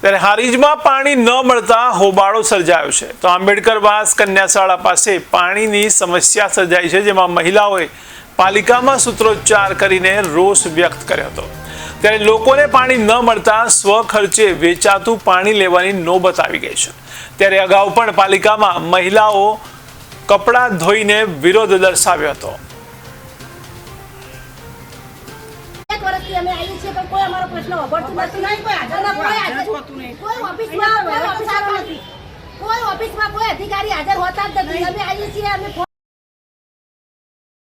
ત્યારે હારીજમાં પાણી ન મળતા હોબાળો સર્જાયો છે. તો આંબેડકરવાસ કન્યાશાળા પાસે પાણીની સમસ્યા સર્જાઈ છે, જેમાં મહિલાઓએ પાલિકામાં સૂત્રોચ્ચાર કરીને રોષ વ્યક્ત કર્યો હતો. ત્યારે લોકોને પાણી ન મળતા સ્વખર્ચે વેચાતું પાણી લેવાની નોબત આવી ગઈ છે. ત્યારે અગાઉ પણ પાલિકામાં મહિલાઓ કપડાં ધોઈને વિરોધ દર્શાવ્યો હતો. વર્ષથી અમે આવીએ છીએ પણ કોઈ અમારો પ્રશ્ન અભડતું નથી. કોઈ હાજર- કોઈ ઓફિસમાં કોઈ ઓફિસર નથી. કોઈ ઓફિસમાં કોઈ અધિકારી હાજર હોતા જ નથી. અમે આવીએ છીએ અમે ફોન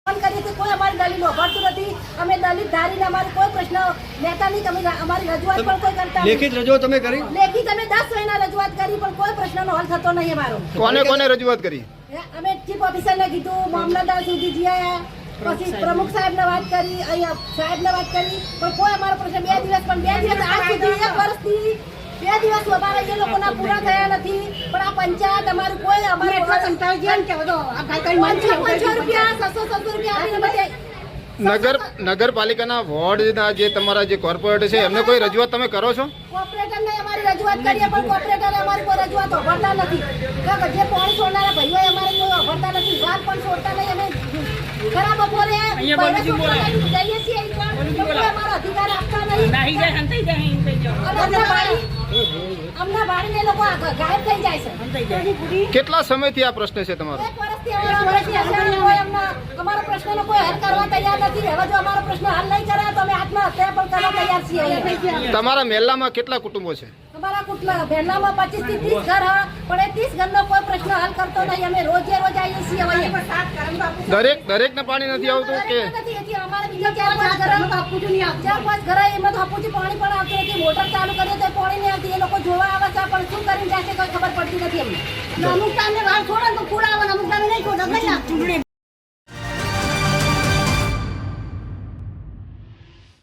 કરીએ છીએ કોઈ અમારી દલીલ અભડતું નથી. અમે દલીલ ધારીને અમારે કોઈ પ્રશ્ન લેતા નહીં. તમે અમારી રજૂઆત પણ કોઈ કરતા લેખિત રજૂઆત તમે કરી? લેખિત અમે દસ મહિના રજૂઆત કરી પણ કોઈ પ્રશ્નનો હલ થતો નહીં અમારો. કોને કોને રજૂઆત કરી? અમે ચીફ ઓફિસરને કીધું મામલતદાર સુધી જયા પછી પ્રમુખ સાહેબને વાત કરી અહીંયા સાહેબને વાત કરી પણ કોઈ અમારો પ્રશ્ન બે દિવસ પણ બે દિવસ આજ સુધી એક વર્ષથી બે દિવસ અમારા એ લોકોના પૂરા થયા નથી પણ આ પંચાયત અમારું કોઈ અમારે પાંચસો પાંચસો રૂપિયા છસો છસો રૂપિયા બધે. નગર નગરપાલિકાના વોર્ડના જે તમારા જે કોર્પોરેટર છે એમને કોઈ રજૂઆત તમે કરો છો? કોર્પોરેટરને અમારી રજૂઆત કરીએ પણ કોર્પોરેટરે અમારી કોઈ રજૂઆત અભરતા નથી. જે પાણી છોડનારા ભાઈઓ અમારે કોઈ અભરતા નથી વાત પણ છોડતા નહીં અમે ખરા બપોરે નહીં, જઈએ છીએ અમારો અધિકાર આપતા નહીં. અને અમને બાળી અમને બાળીને લોકો ગાયબ થઈ જાય છે. કેટલા સમયથી આ પ્રશ્ન છે તમારો? એક વર્ષથી અમારો પ્રશ્નનો કોઈ હલ કરવા તૈયાર નથી. હવે જો અમારો પ્રશ્ન હલ નહીં કરે તો અમે આત્મહત્યા પણ કરવા તૈયાર છીએ તમારા મહેલામાં કેટલા કુટુંબો છે? અમારા કુટલા મહેલામાં પચીસથી ત્રીસ ઘર પણ એ ત્રીસ ઘરનો કોઈ પ્રશ્ન હલ કરતો નહીં. અમે રોજે રોજ આવીએ છીએ હવે દરેક દરેકને પાણી નથી આવતું કે? નથી. અમારે બીજા ચાર પાંચ ઘર ચાર પાંચ ઘર એમાં તો હાપુથી પાણી પણ આવતું નથી. મોટર ચાલુ કરીએ તો પાણી નહીં આવતી. એ લોકો જોવા આવે છે પણ શું કરીને જાય છે કોઈ ખબર પડતી નથી અમને અમુક ટાઈમે વાર છોડે તો પૂરા